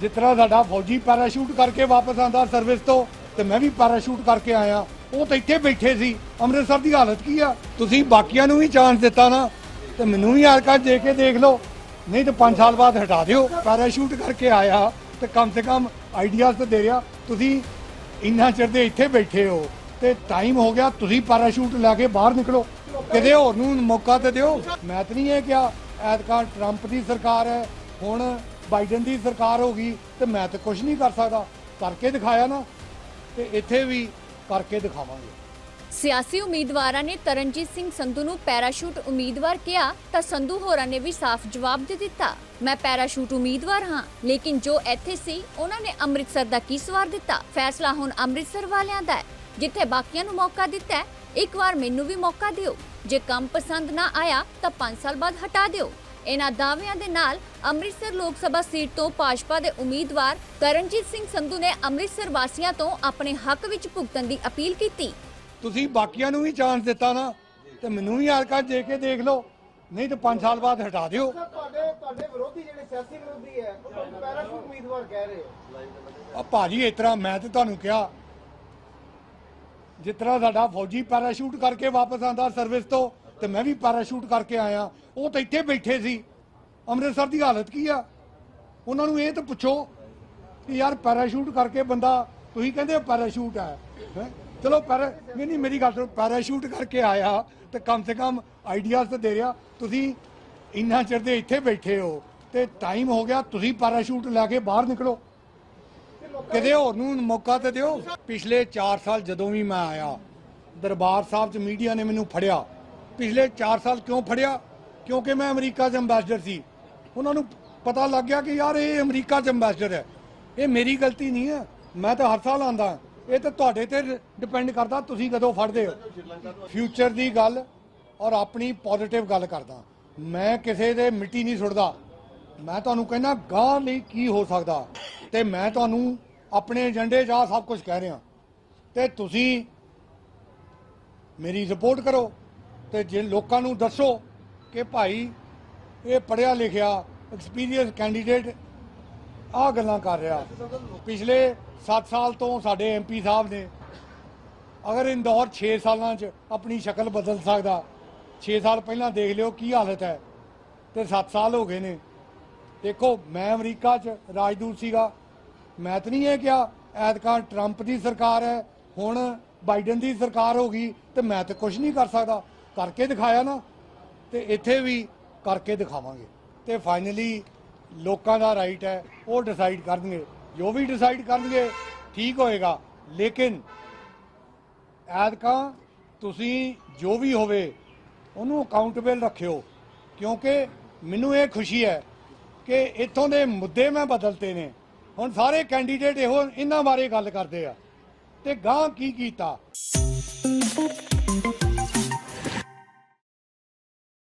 ਜਿਸ ਤਰ੍ਹਾਂ ਸਾਡਾ ਫੌਜੀ ਪੈਰਾਸ਼ੂਟ ਕਰਕੇ ਵਾਪਸ ਆਂਦਾ ਸਰਵਿਸ ਤੋਂ, ਤੇ ਮੈਂ ਵੀ ਪੈਰਾਸ਼ੂਟ ਕਰਕੇ ਆਇਆ। ਉਹ ਤਾਂ ਇੱਥੇ ਬੈਠੇ ਸੀ। ਅੰਮ੍ਰਿਤਸਰ ਦੀ ਹਾਲਤ ਕੀ ਆ? ਤੁਸੀਂ ਬਾਕੀਆਂ ਨੂੰ ਵੀ ਚਾਂਸ ਦਿੱਤਾ ਨਾ, ਤੇ ਮੈਨੂੰ ਵੀ ਆਰਕਾ ਦੇ ਕੇ ਦੇਖ ਲਓ। ਨਹੀਂ ਤਾਂ 5 ਸਾਲ ਬਾਅਦ ਹਟਾ ਦਿਓ। ਪੈਰਾਸ਼ੂਟ ਕਰਕੇ ਆਇਆ ਤੇ ਕਮ ਸੇ ਕਮ ਆਈਡੀਆਜ਼ ਤਾਂ ਦੇ ਰਿਹਾ। ਤੁਸੀਂ ਇੰਨਾ ਚਿਰ ਦੇ ਇੱਥੇ ਬੈਠੇ ਹੋ ਤੇ ਟਾਈਮ ਹੋ ਗਿਆ, ਤੁਸੀਂ ਪੈਰਾਸ਼ੂਟ ਲੈ ਕੇ ਬਾਹਰ ਨਿਕਲੋ। ਕਿਤੇ ਹੋਰ ਨੂੰ ਮੌਕਾ ਤੇ ਦਿਓ। ਮੈਂ ਤਾਂ ਨਹੀਂ ਇਹ ਕਿਹਾ, ਐਤਕਾਂ ਟਰੰਪ ਦੀ ਸਰਕਾਰ ਹੈ। ਹੁਣ ਬਾਈਡਨ ਦੀ ਸਰਕਾਰ ਹੋ ਗਈ ਤੇ ਮੈਂ ਤਾਂ ਕੁਝ ਨਹੀਂ ਕਰ ਸਕਦਾ। ਕਰਕੇ ਦਿਖਾਇਆ ਨਾ ਤੇ ਇੱਥੇ ਵੀ ਕਰਕੇ ਦਿਖਾਵਾਂਗੇ। ਸਿਆਸੀ ਉਮੀਦਵਾਰਾਂ ਨੇ ਤਰਨਜੀਤ ਸਿੰਘ ਸੰਧੂ ਨੂੰ ਪੈਰਾਸ਼ੂਟ ਉਮੀਦਵਾਰ ਕਿਹਾ ਤਾਂ ਸੰਧੂ ਹੋਰਾਂ ਨੇ ਵੀ ਸਾਫ਼ ਜਵਾਬ ਦੇ ਦਿੱਤਾ। ਮੈਂ ਪੈਰਾਸ਼ੂਟ ਉਮੀਦਵਾਰ ਹਾਂ ਲੇਕਿਨ ਜੋ ਇੱਥੇ ਸੀ ਉਹਨਾਂ ਨੇ ਅੰਮ੍ਰਿਤਸਰ ਦਾ ਕੀ ਸਵਾਰ ਦਿੱਤਾ? ਫੈਸਲਾ ਹੁਣ ਅੰਮ੍ਰਿਤਸਰ ਵਾਲਿਆਂ ਦਾ ਹੈ। ਜਿੱਥੇ ਬਾਕੀਆਂ ਨੂੰ ਮੌਕਾ ਦਿੱਤਾ ਹੈ, ਇੱਕ ਵਾਰ ਮੈਨੂੰ ਵੀ ਮੌਕਾ ਦਿਓ। ਜੇ ਕੰਮ ਪਸੰਦ ਨਾ ਆਇਆ ਤਾਂ 5 ਸਾਲ ਬਾਅਦ ਹਟਾ ਦਿਓ। ਇਹਨਾਂ ਦਾਅਵਿਆਂ ਦੇ ਨਾਲ ਅੰਮ੍ਰਿਤਸਰ ਲੋਕ ਸਭਾ ਸੀਟ ਤੋਂ ਭਾਜਪਾ ਦੇ ਉਮੀਦਵਾਰ ਕਰਨਜੀਤ ਸਿੰਘ ਸੰਧੂ ਨੇ ਅੰਮ੍ਰਿਤਸਰ ਵਾਸੀਆਂ ਤੋਂ ਆਪਣੇ ਹੱਕ ਵਿੱਚ ਭੁਗਤਣ ਦੀ ਅਪੀਲ ਕੀਤੀ। ਤੁਸੀਂ ਬਾਕੀਆਂ ਨੂੰ ਵੀ ਚਾਂਸ ਦਿੱਤਾ ਨਾ ਤੇ ਮੈਨੂੰ ਵੀ ਆਰਕਾ ਦੇ ਕੇ ਦੇਖ ਲਓ। ਨਹੀਂ ਤਾਂ 5 ਸਾਲ ਬਾਅਦ ਹਟਾ ਦਿਓ। ਤੁਹਾਡੇ ਤੁਹਾਡੇ ਵਿਰੋਧੀ ਜਿਹੜੇ ਸਿਆਸੀ ਵਿਰੋਧੀ ਹੈ ਉਹ ਤੁਹਾਨੂੰ ਪੈਰਾਸ਼ੂਟ ਉਮੀਦਵਾਰ ਕਹਿ ਰਹੇ ਆ ਭਾਜੀ ਇਸ ਤਰ੍ਹਾਂ ਮੈਂ ਤੇ ਤੁਹਾਨੂੰ ਕਿਹਾ ਜਿਸ ਤਰ੍ਹਾਂ ਸਾਡਾ ਫੌਜੀ ਪੈਰਾਸ਼ੂਟ ਕਰਕੇ ਵਾਪਸ ਆਂਦਾ ਸਰਵਿਸ ਤੋਂ ਤੇ ਮੈਂ ਵੀ ਪੈਰਾਸ਼ੂਟ ਕਰਕੇ ਆਇਆ। ਉਹ ਤਾਂ ਇੱਥੇ ਬੈਠੇ ਸੀ। ਅੰਮ੍ਰਿਤਸਰ ਦੀ ਹਾਲਤ ਕੀ ਆ? ਉਹਨਾਂ ਨੂੰ ਇਹ ਤਾਂ ਪੁੱਛੋ ਕਿ ਯਾਰ ਪੈਰਾਸ਼ੂਟ ਕਰਕੇ ਬੰਦਾ, ਤੁਸੀਂ ਕਹਿੰਦੇ ਪੈਰਾਸ਼ੂਟ ਹੈ ਹੈਂ? ਚਲੋ ਪੈਰਾ, ਨਹੀਂ ਮੇਰੀ ਗੱਲ ਸੁਣੋ ਪੈਰਾਸ਼ੂਟ ਕਰਕੇ ਆਇਆ ਤੇ ਕਮ ਸੇ ਕਮ ਆਈਡੀਆਜ਼ ਤਾਂ ਦੇ ਰਿਹਾ। ਤੁਸੀਂ ਇੰਨਾ ਚਿਰ ਦੇ ਇੱਥੇ ਬੈਠੇ ਹੋ ਤੇ ਟਾਈਮ ਹੋ ਗਿਆ, ਤੁਸੀਂ ਪੈਰਾਸ਼ੂਟ ਲੈ ਕੇ ਬਾਹਰ ਨਿਕਲੋ। ਕਿਤੇ ਹੋਰ ਨੂੰ ਮੌਕਾ ਤੇ ਦਿਓ। ਪਿਛਲੇ 4 ਸਾਲ ਜਦੋਂ ਵੀ ਮੈਂ ਆਇਆ, ਦਰਬਾਰ ਸਾਹਿਬ 'ਚ ਮੀਡੀਆ ਨੇ ਮੈਨੂੰ ਫੜਿਆ। ਪਿਛਲੇ 4 ਸਾਲ ਕਿਉਂ ਫੜਿਆ? ਕਿਉਂਕਿ ਮੈਂ ਅਮਰੀਕਾ 'ਚ ਅੰਬੈਸਡਰ ਸੀ। ਉਹਨਾਂ ਨੂੰ ਪਤਾ ਲੱਗ ਗਿਆ ਕਿ ਯਾਰ ਇਹ ਅਮਰੀਕਾ 'ਚ ਅੰਬੈਸਡਰ ਹੈ। ਇਹ ਮੇਰੀ ਗਲਤੀ ਨਹੀਂ ਹੈ। ਮੈਂ ਤਾਂ ਹਰ ਸਾਲ ਆਂਦਾ ਇਹ ਤਾਂ ਤੁਹਾਡੇ ਤੇ ਡਿਪੈਂਡ ਕਰਦਾ ਤੁਸੀਂ ਕਦੋਂ ਫੜਦੇ ਹੋ। ਫਿਊਚਰ ਦੀ ਗੱਲ ਔਰ ਆਪਣੀ ਪੋਜ਼ਿਟਿਵ ਗੱਲ ਕਰਦਾ। ਮੈਂ ਕਿਸੇ ਦੇ ਮਿੱਟੀ ਨਹੀਂ ਸੁੱਟਦਾ। ਮੈਂ ਤੁਹਾਨੂੰ ਕਹਿੰਦਾ ਗਾਂ ਲਈ ਕੀ ਹੋ ਸਕਦਾ। ਤੇ ਮੈਂ ਤੁਹਾਨੂੰ ਆਪਣੇ ਏਜੰਡੇ 'ਚ ਆ ਸਭ ਕੁਝ ਕਹਿ ਰਿਹਾ। ਤੇ ਤੁਸੀਂ ਮੇਰੀ ਸਪੋਰਟ ਕਰੋ। ਤੇ ਜੇ ਲੋਕਾਂ ਨੂੰ ਦੱਸੋ ਕਿ ਭਾਈ ਇਹ ਪੜਿਆ ਲਿਖਿਆ ਐਕਸਪੀਰੀਅੰਸ ਕੈਂਡੀਡੇਟ ਆਹ ਗੱਲਾਂ ਕਰ ਰਿਹਾ। ਪਿਛਲੇ 7 ਸਾਲ ਤੋਂ ਸਾਡੇ ਐਮਪੀ ਸਾਹਿਬ ਨੇ ਅਗਰ ਇੰਦੌਰ 6 ਸਾਲਾਂ 'ਚ ਆਪਣੀ ਸ਼ਕਲ ਬਦਲ ਸਕਦਾ 6 ਸਾਲ ਪਹਿਲਾਂ ਦੇਖ ਲਿਓ ਕੀ ਹਾਲਤ ਹੈ ਤੇ 7 ਸਾਲ ਹੋ ਗਏ ਨੇ। ਦੇਖੋ, ਮੈਂ ਅਮਰੀਕਾ 'ਚ ਰਾਜਦੂਤ ਸੀਗਾ। ਮੈਂ ਤਾਂ ਨਹੀਂ ਇਹ ਕਿਹਾ, ਐਤਕਾਂ ਟਰੰਪ ਦੀ ਸਰਕਾਰ ਹੈ, ਹੁਣ ਬਾਈਡਨ ਦੀ ਸਰਕਾਰ ਹੋ ਗਈ ਤੇ ਮੈਂ ਤਾਂ ਕੁਝ ਨਹੀਂ ਕਰ ਸਕਦਾ। ਕਰਕੇ ਦਿਖਾਇਆ ਨਾ, ਤੇ ਇੱਥੇ ਵੀ ਕਰਕੇ ਦਿਖਾਵਾਂਗੇ। ਤੇ ਫਾਈਨਲੀ ਲੋਕਾਂ ਦਾ ਰਾਈਟ ਹੈ, ਉਹ ਡਿਸਾਈਡ ਕਰਨਗੇ। ਜੋ ਵੀ ਡਿਸਾਈਡ ਕਰਨਗੇ, ਠੀਕ ਹੋਏਗਾ। ਲੇਕਿਨ ਐਤਕਾਂ ਤੁਸੀਂ ਜੋ ਵੀ ਹੋਵੇ, ਉਹਨੂੰ ਅਕਾਊਂਟੇਬਲ ਰੱਖਿਓ। ਕਿਉਂਕਿ ਮੈਨੂੰ ਇਹ ਖੁਸ਼ੀ ਹੈ ਕਿ ਇੱਥੋਂ ਦੇ ਮੁੱਦੇ ਮੈਂ ਬਦਲਤੇ ਨੇ। ਹੁਣ ਸਾਰੇ ਕੈਂਡੀਡੇਟ ਇਹੋ, ਇਹਨਾਂ ਬਾਰੇ ਗੱਲ ਕਰਦੇ ਆ। ਤੇ ਗਾਂ ਕੀ ਕੀਤਾ?